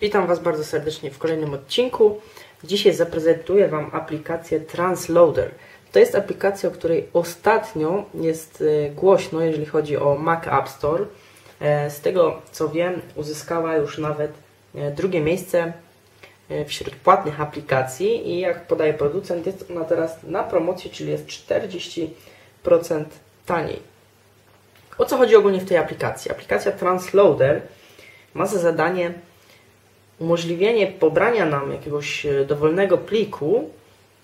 Witam Was bardzo serdecznie w kolejnym odcinku. Dzisiaj zaprezentuję Wam aplikację Transloader. To jest aplikacja, o której ostatnio jest e, głośno, jeżeli chodzi o Mac App Store. E, z tego co wiem, uzyskała już nawet e, drugie miejsce wśród płatnych aplikacji i jak podaje producent, jest ona teraz na promocji, czyli jest 40% taniej. O co chodzi ogólnie w tej aplikacji? Aplikacja Transloader ma za zadanie umożliwienie pobrania nam jakiegoś e, dowolnego pliku,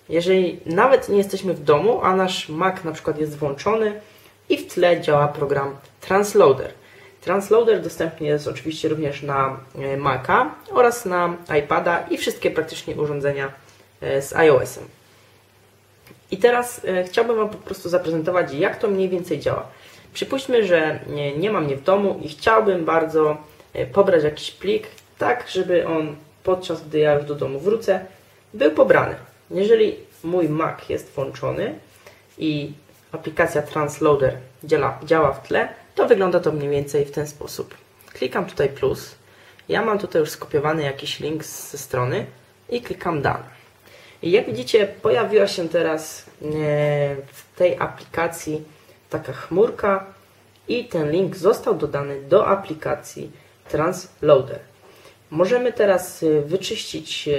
jeżeli nawet nie jesteśmy w domu, a nasz Mac na przykład jest włączony i w tle działa program Transloader. Transloader dostępny jest oczywiście również na e, Maca oraz na iPada i wszystkie praktycznie urządzenia e, z iOS-em. I teraz chciałbym Wam po prostu zaprezentować, jak to mniej więcej działa. Przypuśćmy, że nie, nie ma mnie w domu i chciałbym bardzo pobrać jakiś plik, tak żeby on podczas gdy ja już do domu wrócę, był pobrany. Jeżeli mój Mac jest włączony i aplikacja Transloader działa, działa w tle, to wygląda to mniej więcej w ten sposób. Klikam tutaj plus, ja mam tutaj już skopiowany jakiś link ze strony i klikam dane. I jak widzicie, pojawiła się teraz e, w tej aplikacji taka chmurka i ten link został dodany do aplikacji Transloader. Możemy teraz y, wyczyścić y,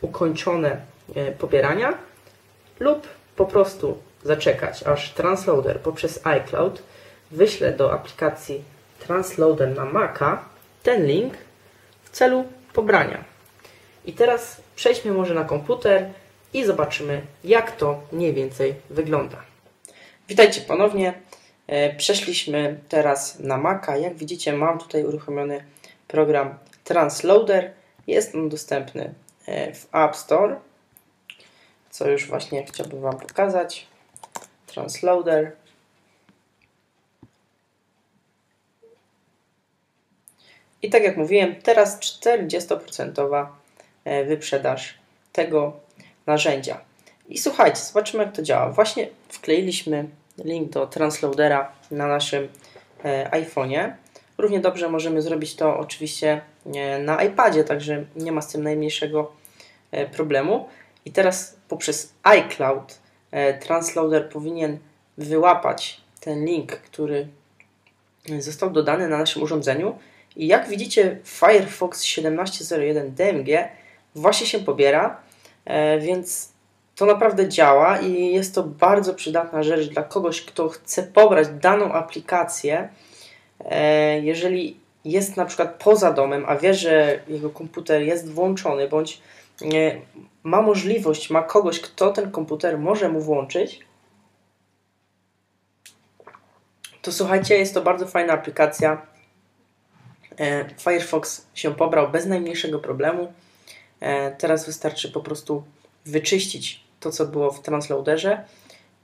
ukończone y, pobierania lub po prostu zaczekać, aż Transloader poprzez iCloud wyśle do aplikacji Transloader na Maca ten link w celu pobrania. I teraz przejdźmy może na komputer i zobaczymy, jak to mniej więcej wygląda. Witajcie ponownie. E, przeszliśmy teraz na Maca. Jak widzicie, mam tutaj uruchomiony program Transloader. Jest on dostępny e, w App Store, co już właśnie chciałbym Wam pokazać. Transloader. I tak jak mówiłem, teraz 40% e, wyprzedaż tego narzędzia. I słuchajcie, zobaczymy jak to działa. Właśnie wkleiliśmy link do Transloadera na naszym e, iPhone'ie. Równie dobrze możemy zrobić to oczywiście e, na iPadzie, także nie ma z tym najmniejszego e, problemu. I teraz poprzez iCloud e, Transloader powinien wyłapać ten link, który został dodany na naszym urządzeniu. I jak widzicie, Firefox 1701 DMG właśnie się pobiera, więc to naprawdę działa i jest to bardzo przydatna rzecz dla kogoś, kto chce pobrać daną aplikację jeżeli jest na przykład poza domem, a wie, że jego komputer jest włączony, bądź e, ma możliwość, ma kogoś, kto ten komputer może mu włączyć, to słuchajcie, jest to bardzo fajna aplikacja. E, Firefox się pobrał bez najmniejszego problemu. Teraz wystarczy po prostu wyczyścić to, co było w Transloaderze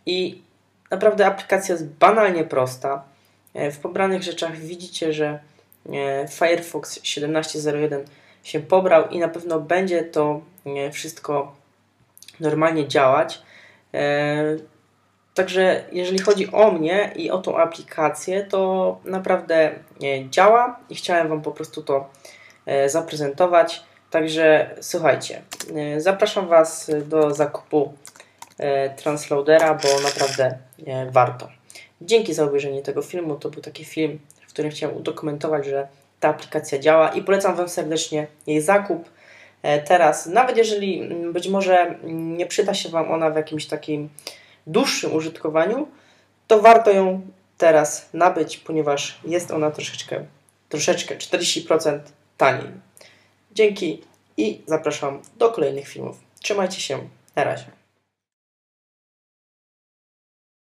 i naprawdę aplikacja jest banalnie prosta. E, w pobranych rzeczach widzicie, że e, Firefox 17.01 się pobrał i na pewno będzie to e, wszystko normalnie działać. Także jeżeli chodzi o mnie i o tą aplikację, to naprawdę działa i chciałem Wam po prostu to zaprezentować. Także słuchajcie, zapraszam Was do zakupu Transloadera, bo naprawdę warto. Dzięki za obejrzenie tego filmu. To był taki film, w którym chciałem udokumentować, że ta aplikacja działa i polecam Wam serdecznie jej zakup. E, teraz, nawet jeżeli mm, być może mm, nie przyda się Wam ona w jakimś takim dłuższym użytkowaniu, to warto ją teraz nabyć, ponieważ jest ona troszeczkę, troszeczkę 40% taniej. Dzięki i zapraszam do kolejnych filmów. Trzymajcie się, na razie.